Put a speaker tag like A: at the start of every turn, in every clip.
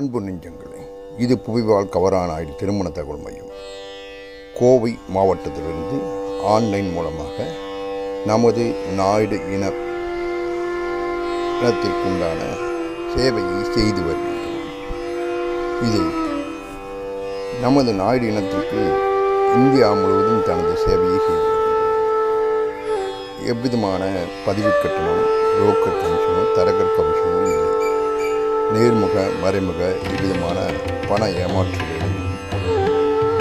A: அன்பு நெஞ்சங்களே இது புவிவாழ் கவரானாயில் திருமண தகவல் மையம். கோவை மாவட்டத்திலிருந்து ஆன்லைன் மூலமாக நமது நாயுடு இன இனத்திற்குண்டான சேவையை செய்து வருகின்றோம் இது நமது நாயுடு இனத்திற்கு இந்தியா முழுவதும் தனது சேவையை செய்து எவ்விதமான பதிவு கட்டணம் ரோக்கர் கமிஷனும் தரகர் கமிஷனும் இல்லை. நேர்முக மறைமுக இவ்விதமான பண ஏமாற்றுகள்.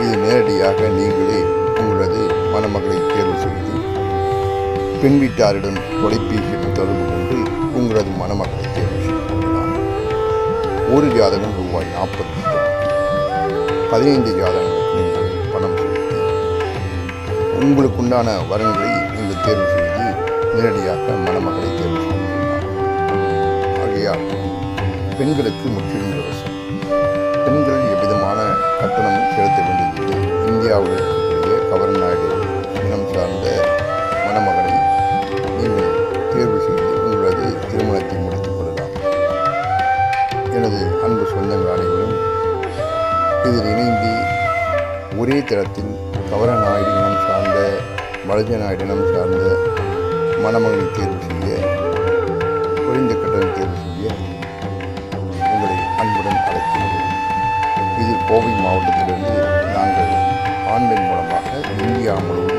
A: இது நேரடியாக நீங்களே உங்களது மணமகளை தேர்வு செய்து பெண் வீட்டாரிடம் தொலைபேசியில் தொடர்பு கொண்டு உங்களது மணமக்களை தேர்வு செய்து கொள்ளலாம். ஒரு ஜாதகம் ரூபாய் நாற்பது பதினைந்து ஜாதகங்களுக்கு நீங்கள் பணம் செலுத்தி உங்களுக்குண்டான வரன்களை நீங்கள் தேர்வு செய்து நேரடியாக மணமகளை தேர்வு செய்து பெண்களுக்கு முற்றிலும் இலவசம். பெண்கள் எவ்விதமான கட்டணம் செலுத்த வேண்டியதில்லை. இந்தியாவில் இருக்கக்கூடிய நாயுடு இனம் சார்ந்த மணமகனை நீங்கள் தேர்வு செய்து உங்களது திருமணத்தை முடித்துக் கொள்ளலாம். எனது அன்பு சொந்தங்கள் அனைவரும் இதில் இணைந்து ஒரே தளத்தில் கவர நாயுடு இனம் சார்ந்த மலஜ நாயுடு இனம் சார்ந்த மணமகனை தேர்வு செய்ய குறைந்த கட்டணம் தேர்வு செய்ய கோவை மாவட்டத்திலிருந்து நாங்கள் ஆன்லைன் மூலமாக இந்தியா முழுவதும்